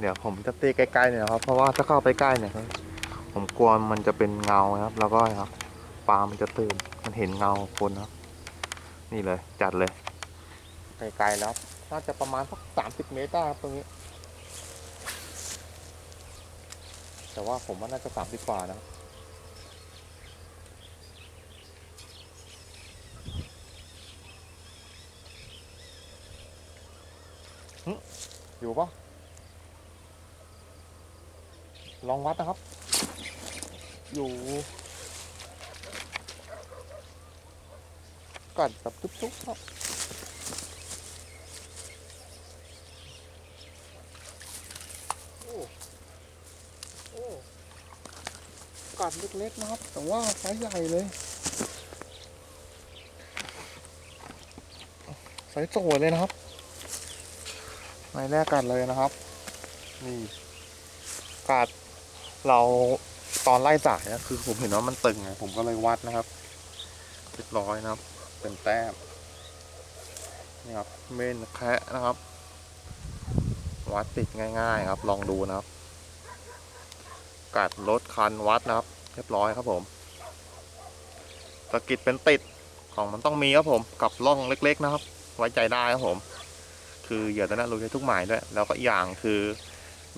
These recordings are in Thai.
เดี๋ยวผมจะตีใกล้ๆหน่อยครับ เพราะว่าถ้าเข้าไปใกล้เนี่ยผมกลัวมันจะเป็นเงาครับ แล้วก็ครับปลามันจะตื่นมันเห็นเงาคนนะครับ นี่เลย จัดเลยไกลๆแล้วน่าจะประมาณสักสามสิบเมตรได้ครับตรงนี้ แต่ว่าผมว่าน่าจะสามสิบกว่านะฮึอยู่ปะ ลองวัดนะครับ อยู่กัดแบบตุ๊บๆครับโอ้โอ้กัดเล็กๆนะครับ แต่ว่าไซส์ใหญ่เลยไซส์สวยเลยนะครับไม้แรกกัดเลยนะครับ นี่กัด เราตอนไล่จ่ายนะคือผมเห็นว่ามันตึงไงผมก็เลยวัดนะครับเรียบร้อยนะครับ เป็นแต้มนี่ครับเม่นแคะนะครับ วัดติดง่ายๆครับ ลองดูนะครับ กัดลดคันวัดนะครับ เรียบร้อยครับผมตะกิดเป็นติดของมันต้องมีครับผม กับร่องเล็ก ๆ นะครับ ไว้ใจได้ครับผม คือเหยื่อตัวนั้นลุยได้ทุกหมายด้วย แล้วก็อย่างคือ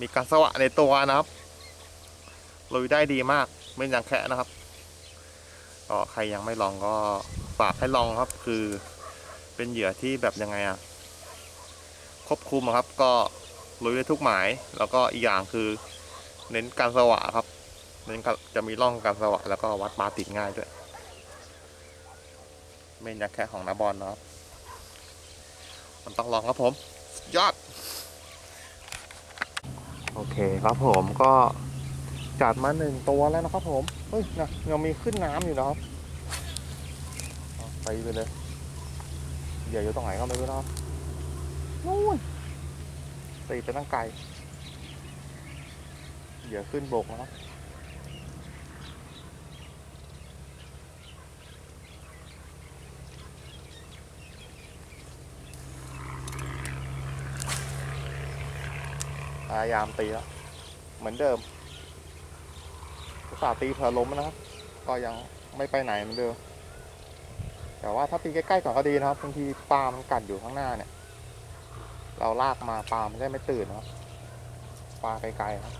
มีการสวะในตัวนะครับ ลุยได้ดีมากไม่อย่างแค่นะครับก็ใครยังไม่ลองก็ฝากให้ลองครับ คือเป็นเหยื่อที่แบบยังไงอะควบคุมครับ ก็ลุยได้ทุกหมาย แล้วก็อีกอย่างคือ เน้นการสวะครับเน้นจะมีร่องการสวะแล้วก็วัดปลาติดง่ายด้วยเมนยักษ์แค่ของนาบอลนะครับ มันต้องลองครับผม ยอด โอเคครับผมก็ จัดมาหนึ่งตัวแล้วนะครับผม เฮ้ยนะยังมีขึ้นน้ำอยู่นะครับไปไปเลยเหยื่ออยู่ตรงไหนก็ไม่รู้นะครับนู่นตีไปตั้งไกลเหยื่อขึ้นบกนะครับพยายามตีแล้วเหมือนเดิม ส่าตีเผื่อล้มนะครับ ก็ยังไม่ไปไหนเหมือนเดิม แต่ว่าถ้าตีใกล้ๆก่อนก็ดีนะครับบางทีปลามันกัดอยู่ข้างหน้าเนี่ย เราลากมาปลามันได้ไม่ตื่นนะครับปลาไกลๆครับ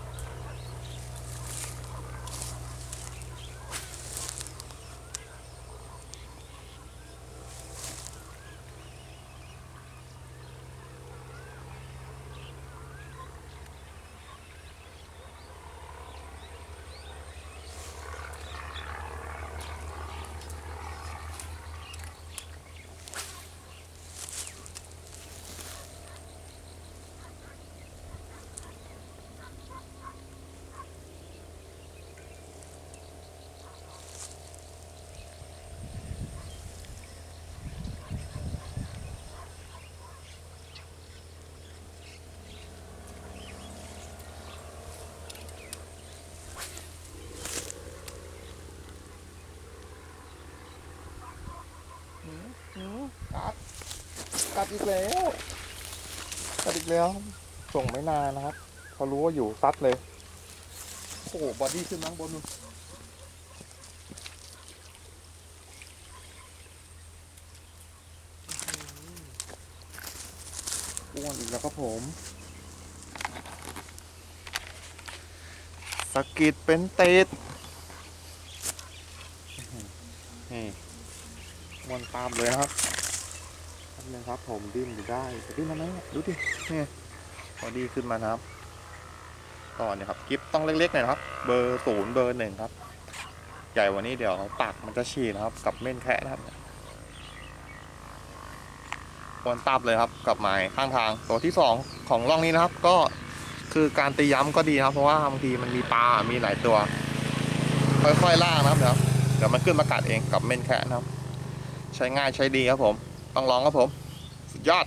หืมหืมกัด กัดอีกแล้วกัดอีกแล้ว ส่งไม่นานนะครับ พอรู้ว่าอยู่ซัดเลย โอ้โหบอดี้ขึ้นมาข้างบนนู่นอ้วนอีกแล้วครับผมสะกิดเป็นเตดนี่มวนตามเลยนะครับ แป๊บนึงครับผมดิ้นอยู่ได้จะดิ้นมาไหมเนี่ยดูดินี่พอดีขึ้นมานะครับก่อเนี่ยครับกิฟต้องเล็กๆหน่อยนะครับ เบอร์ศูนย์เบอร์หนึ่งครับ ใหญ่กวันนี้เดี๋ยวปากมันจะฉี่นะครับ กับเม่นแคะนะครับวนตับเลยครับกับหมายข้างทางตัวที่สองของร่องนี้นะครับ ก็คือการตีย้ำก็ดีครับเพราะว่าบางทีมันมีปลา มีหลายตัว ค่อยๆล่ากนะครับเดี๋ยวเดี๋ยวมันขึ้นมากัดเองกับเม่นแคะนะครับ ใช้ง่ายใช้ดีครับผม ต้องลองครับผม สุดยอด